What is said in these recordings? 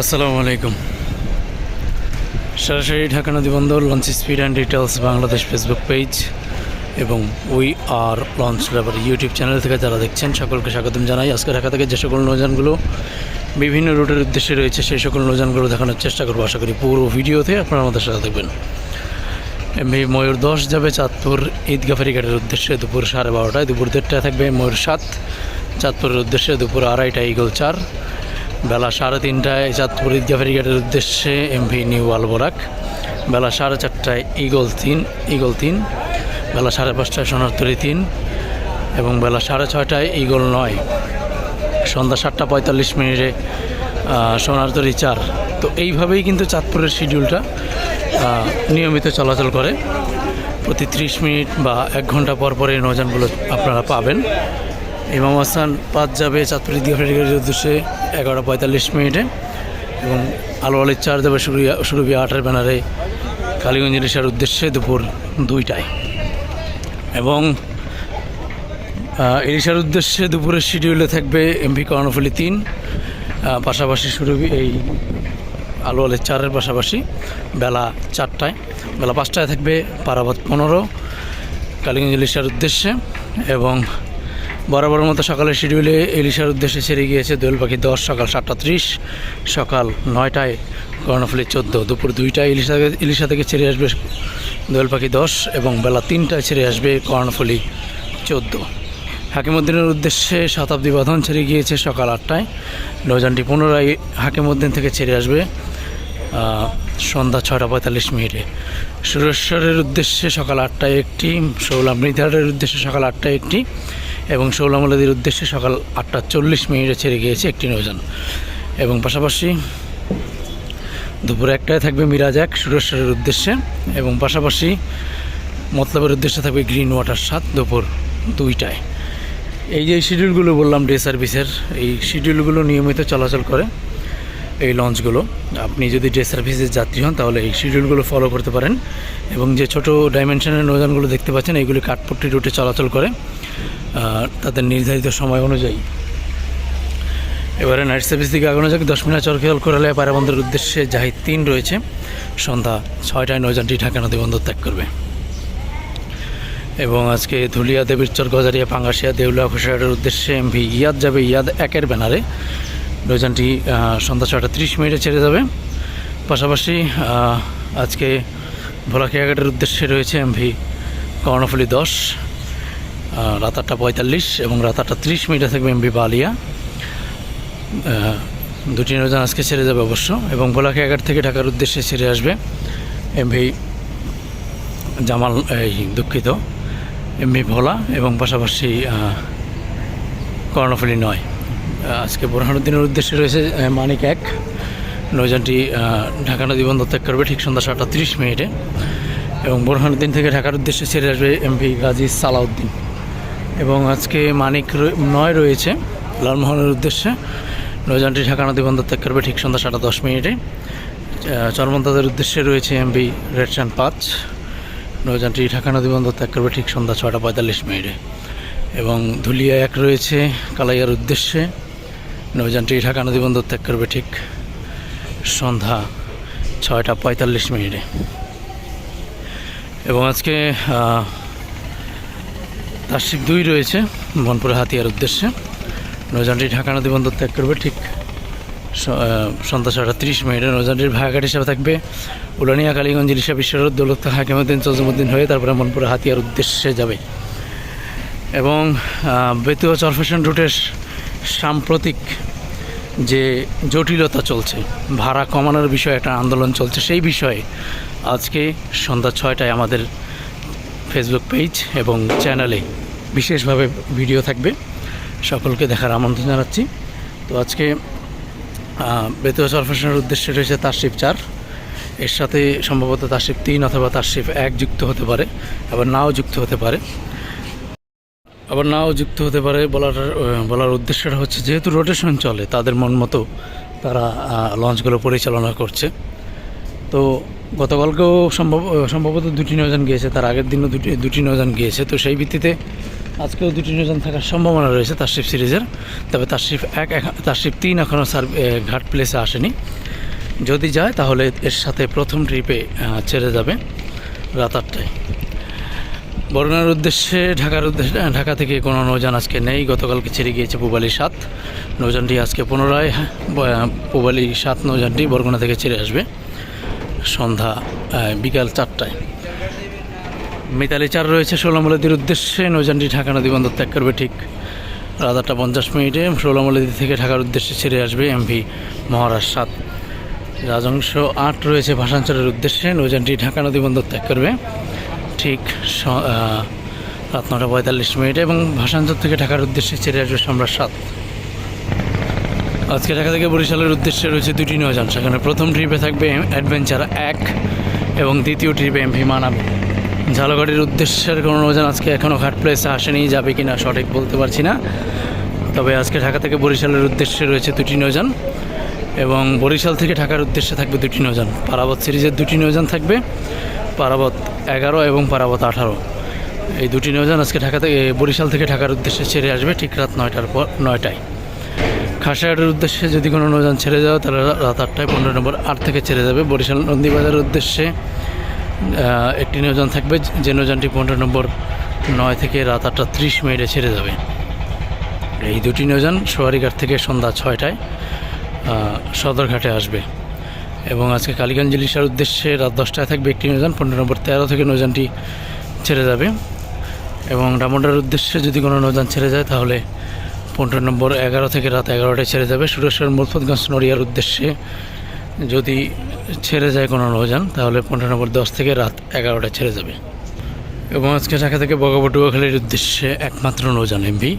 আসসালামু আলাইকুম। সরাসরি ঢাকা নদী বন্দর launch speed and details Bangladesh Facebook page এবং we are launch labour YouTube channel থেকে যারা দেখছেন, সকলকে স্বাগতম জানাই। আজকে ঢাকা থেকে যে সকল নৌযানগুলো বিভিন্ন রুটের উদ্দেশ্যে রয়েছে, সেই সকল নৌযানগুলো দেখানোর চেষ্টা করব। আশা করি পুরো ভিডিওতে আপনারা আমাদের সাথে দেখবেন এমনি ময়ূর দশ যাবে চাঁদপুর ঈদগা ফেরিঘাটের উদ্দেশ্যে দুপুর সাড়ে বারোটায়, দুপুর দেড়টায় থাকবে ময়ূর সাত, চাঁদপুরের উদ্দেশ্যে দুপুর আড়াইটায় ইগল চার বেলা সাড়ে তিনটায় চাঁদপুর ঈদগা ফেরিঘাটের উদ্দেশ্যে এমভি নিউ আলবোরাক। বেলা সাড়ে চারটায় ইগল তিন ইগল তিন, বেলা সাড়ে পাঁচটায় সোনারতরি তিন এবং বেলা সাড়ে ছয়টায় ইগল নয়। সন্ধ্যা সাতটা পঁয়তাল্লিশ মিনিটে সোনারতরি চার। তো এইভাবেই কিন্তু চাঁদপুরের শিডিউলটা নিয়মিত চলাচল করে। প্রতি ত্রিশ মিনিট বা এক ঘণ্টা পর পর নৌযানগুলো আপনারা পাবেন। ইমাম হাসান পাঁচ যাবে চাঁদপুর ঈদগাহ ফেরিঘাটের উদ্দেশ্যে এগারো পঁয়তাল্লিশ মিনিটে এবং আলো আলির চার যাবে সুরুয়া সুরুবিয়া আটের ব্যানারে কালীগঞ্জ ইলিশার উদ্দেশ্যে দুপুর দুইটায়। এবং আহ, ইলিশার উদ্দেশ্যে দুপুরের শিডিউলে থাকবে এমভি কর্ণফুলি তিন পাশাপাশি শুরু এই আলু আলের চারের পাশাপাশি বেলা চারটায়। বেলা পাঁচটায় থাকবে পারাবাদ পনেরো কালীগঞ্জ ইলিশার উদ্দেশ্যে এবং বরাবর মতো সকালের শিডিউলে ইলিশার উদ্দেশ্যে ছেড়ে গিয়েছে দোয়েল পাখি দশ, সকাল সাতটা ত্রিশ, সকাল নয়টায় কর্ণফুলি চোদ্দ, দুপুর দুইটায় ইলিশা ইলিশা থেকে ছেড়ে আসবে দোয়েল পাখি দশ এবং বেলা তিনটায় ছেড়ে আসবে কর্ণফুলি চোদ্দ। হাকিমুদ্দিনের উদ্দেশ্যে শতাব্দী বাঁধন ছেড়ে গিয়েছে সকাল আটটায়। নৌযানটি পুনরায় হাকিমুদ্দিন থেকে ছেড়ে আসবে সন্ধ্যা ছটা পঁয়তাল্লিশ মিনিটে। সুরেশ্বরের উদ্দেশ্যে সকাল আটটায় একটি, শৌলা মৃধারের উদ্দেশ্যে সকাল আটটায় একটি এবং শৌলামলাদির উদ্দেশ্যে সকাল আটটা চল্লিশ মিনিটে ছেড়ে গিয়েছে একটি নৌযান। এবং পাশাপাশি দুপুর একটায় থাকবে মিরাজ এক, সুরেশ্বরের উদ্দেশ্যে। এবং পাশাপাশি মতলবের উদ্দেশ্যে থাকবে গ্রিন ওয়াটার সাত দুপুর দুইটায়। এই যে শিডিউলগুলো বললাম, ডে সার্ভিসের, এই শিডিউলগুলো নিয়মিত চলাচল করে এই লঞ্চগুলো। আপনি যদি ডে সার্ভিসের যাত্রী হন, তাহলে এই শিডিউলগুলো ফলো করতে পারেন। এবং যে ছোট ডাইমেনশনের নৌযানগুলো দেখতে পাচ্ছেন এইগুলি কাঠপট্টি রুটে চলাচল করে। তাদের নির্ধারিত সময় অনুযায়ী। এবারে নাইট সার্ভিস দিকে আগানো যাক। দশ মিনিট চরখেয়াল করালে পায়রাবন্দরের উদ্দেশ্যে জাহিদ তিন রয়েছে। সন্ধ্যা ছয়টায় নৌযানটি ঢাকা নদী বন্দর ত্যাগ করবে। এবং আজকে ধুলিয়া দেবীরচর গজারিয়া পাঙ্গাসিয়া দেউলা ঘোষাহাটের উদ্দেশ্যে এমভি ইয়াদ যাবে ইয়াদ একের ব্যানারে। নৌযানটি সন্ধ্যা ছটা ত্রিশ মিনিটে ছেড়ে যাবে। পাশাপাশি আজকে ভোলাখিয়াঘাটের উদ্দেশ্যে রয়েছে এমভি কর্ণফুলি দশ। রাত আটটা পঁয়তাল্লিশ এবং রাত আটটা ত্রিশ মিনিটে থাকবে এমভি বালিয়া। দুটি নৌযান আজকে ছেড়ে যাবে অবশ্য এবং ভোলাখিয়াঘাট থেকে ঢাকার উদ্দেশ্যে ছেড়ে আসবে এমভি জামাল এই দুঃখিত এমভি ভোলা এবং পাশাপাশি কর্ণফুলি নয়। আজকে বোরহানুদ্দিনের উদ্দেশ্যে রয়েছে মানিক এক। নৌযানটি আহ, ঢাকা নদী বন্দর ত্যাগ করবে ঠিক সন্ধ্যা সাতটা তিরিশ মিনিটে এবং বোরহানুদ্দিন থেকে ঢাকার উদ্দেশ্যে ছেড়ে আসবে এমভি গাজী সালাউদ্দিন। এবং আজকে মানিক নয় রয়েছে লালমোহনের উদ্দেশ্যে। নৌযানটি ঢাকা নদী বন্দর ত্যাগ করবে ঠিক সন্ধ্যা সাতটা দশ মিনিটে। চরমন্তাদের উদ্দেশ্যে রয়েছে এমবি রেডসান পাঁচ। নৌযানটি ঢাকা নদী বন্দর ত্যাগ করবে ঠিক সন্ধ্যা ছটা পঁয়তাল্লিশ মিনিটে। এবং ধুলিয়া এক রয়েছে কালাইয়ার উদ্দেশ্যে। নৌযানটি ঢাকা নদী বন্দর ত্যাগ করবে ঠিক সন্ধ্যা ছয়টা পঁয়তাল্লিশ মিনিটে। এবং আজকে তার্শিক দুই রয়েছে, মনপুরে হাতিয়ার উদ্দেশ্যে। নৌযানটি ঢাকা নদী বন্দর ত্যাগ করবে, ঠিক সন্ধ্যা ছটা তিরিশ মিনিটে। নৌযানটির ভাগাঘাট হিসাবে থাকবে উলানিয়া কালীগঞ্জ, ইলিশা বিশ্বরোড দৌলত হাকিমুদ্দিন, চজমুদ্দিন হয়ে তারপরে মনপুরে হাতিয়ার উদ্দেশ্যে যাবে। এবং বেতুয়া চরফেশন রুটের সাম্প্রতিক যে জটিলতা চলছে, ভাড়া কমানোর বিষয়ে একটা আন্দোলন চলছে, সেই বিষয়ে আজকে সন্ধ্যা ছয়টায় আমাদের ফেসবুক পেজ এবং চ্যানেলে বিশেষভাবে ভিডিও থাকবে। সকলকে দেখার আমন্ত্রণ জানাচ্ছি। তো আজকে বেতুয়া সরফেশনের উদ্দেশ্যে রয়েছে তারশিফ চার। এর সাথে সম্ভবত তারশিফ তিন অথবা তারশিফ এক যুক্ত হতে পারে, আবার নাও যুক্ত হতে পারে। আবার নাও যুক্ত হতে পারে বলার বলার উদ্দেশ্যটা হচ্ছে যেহেতু রোটেশন চলে, তাদের মন মতো তারা লঞ্চগুলো পরিচালনা করছে। তো গতকালকেও সম্ভব সম্ভবত দুটি নৌযান গিয়েছে, তার আগের দিনও দুটি দুটি নৌযান গিয়েছে। তো সেই ভিত্তিতে আজকেও দুটি নৌযান থাকার সম্ভাবনা রয়েছে তারশিপ সিরিজের তবে তারশিপ এক তারশিপ তিন এখনও সার ঘাট প্লেসে আসেনি। যদি যায় তাহলে এর সাথে প্রথম ট্রিপে ছেড়ে যাবে রাত আটটায়। বরগুনার উদ্দেশ্যে ঢাকার উদ্দেশ্যে ঢাকা থেকে কোনো নৌযান আজকে নেই। গতকালকে ছেড়ে গিয়েছে পুবালি সাত। নৌযানটি আজকে পুনরায় হ্যাঁ, পুবালি সাত নৌযানটি বরগুনা থেকে ছেড়ে আসবে সন্ধ্যা বিকাল চারটায়। মিতালি চার রয়েছে ষোলামলদির উদ্দেশ্যে। নৌযানটি ঢাকা নদী বন্দর ত্যাগ করবে ঠিক রাত আটটা পঞ্চাশ মিনিটে। ষোলামলদি থেকে ঢাকার উদ্দেশ্যে ছেড়ে আসবে এমভি মহারাজ সাত। রাজংশ আট রয়েছে ভাষাঞ্চলের উদ্দেশ্যে। নৌযানটি ঢাকা নদী বন্দর ত্যাগ করবে ঠিক রাত নটা পঁয়তাল্লিশ মিনিটে এবং ভাষাঞ্চল থেকে ঢাকার উদ্দেশ্যে ছেড়ে আসবে সম্রাট সাত। আজকে ঢাকা থেকে বরিশালের উদ্দেশ্যে রয়েছে দুটি নৌযান। সেখানে প্রথম ট্রিপে থাকবে অ্যাডভেঞ্চার এক এবং দ্বিতীয় ট্রিপে এমভি মানাবে। ঝালগাড়ির উদ্দেশ্যের কোনো নৌযান আজকে এখনও ঘাট প্লেসে আসেনি, যাবে কি না সঠিক বলতে পারছি না। তবে আজকে ঢাকা থেকে বরিশালের উদ্দেশ্যে রয়েছে দুটি নৌযান এবং বরিশাল থেকে ঢাকার উদ্দেশ্যে থাকবে দুটি নৌযান। পারাবত সিরিজের দুটি নৌযান থাকবে, পারাবত এগারো এবং পারাবত আঠারো। এই দুটি নৌযান আজকে ঢাকা থেকে, বরিশাল থেকে ঢাকার উদ্দেশ্যে ছেড়ে আসবে ঠিক রাত নয়টার পর, নয়টায়। খাসিয়াটের উদ্দেশ্যে যদি কোনো নৌযান ছেড়ে যাও তাহলে রাত আটটায়, পনেরো নম্বর আট থেকে ছেড়ে যাবে। বরিশাল নন্দীবাজারের উদ্দেশ্যে একটি নৌযান থাকবে যে নৌযানটি পনেরো নম্বর নয় থেকে রাত আটটা ত্রিশ মিনিটে ছেড়ে যাবে। এই দুটি নৌযান সোয়ারিঘাট থেকে সন্ধ্যা ছয়টায় সদরঘাটে আসবে। এবং আজকে কালীগঞ্জ ইলিশার উদ্দেশ্যে রাত দশটায় থাকবে একটি নৌযান পনেরো নম্বর তেরো থেকে নৌযানটি ছেড়ে যাবে। এবং ডামন্ডার উদ্দেশ্যে যদি কোনো নৌযান ছেড়ে যায়, তাহলে পনেরো নম্বর এগারো থেকে রাত এগারোটায় ছেড়ে যাবে। সুরেশ্বর মুলফতগঞ্জ নড়িয়ার উদ্দেশ্যে যদি ছেড়ে যায় কোনো নৌযান তাহলে পনেরো নম্বর দশ থেকে রাত এগারোটায় ছেড়ে যাবে। এবং আজকে ঢাকা থেকে বগাবটুয়াখালীর উদ্দেশ্যে একমাত্র নৌযান এমভি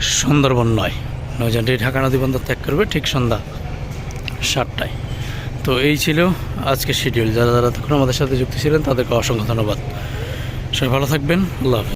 সুন্দরবন নয়। নৌযানটি ঢাকা নদী বন্দর ত্যাগ করবে ঠিক সন্ধ্যা সাতটায়। তো এই ছিল আজকে শিডিউল যারা যারা তখন আমাদের সাথে যুক্ত ছিলেন, তাদেরকে অসংখ্য ধন্যবাদ। সবাই ভালো থাকবেন। আল্লাহ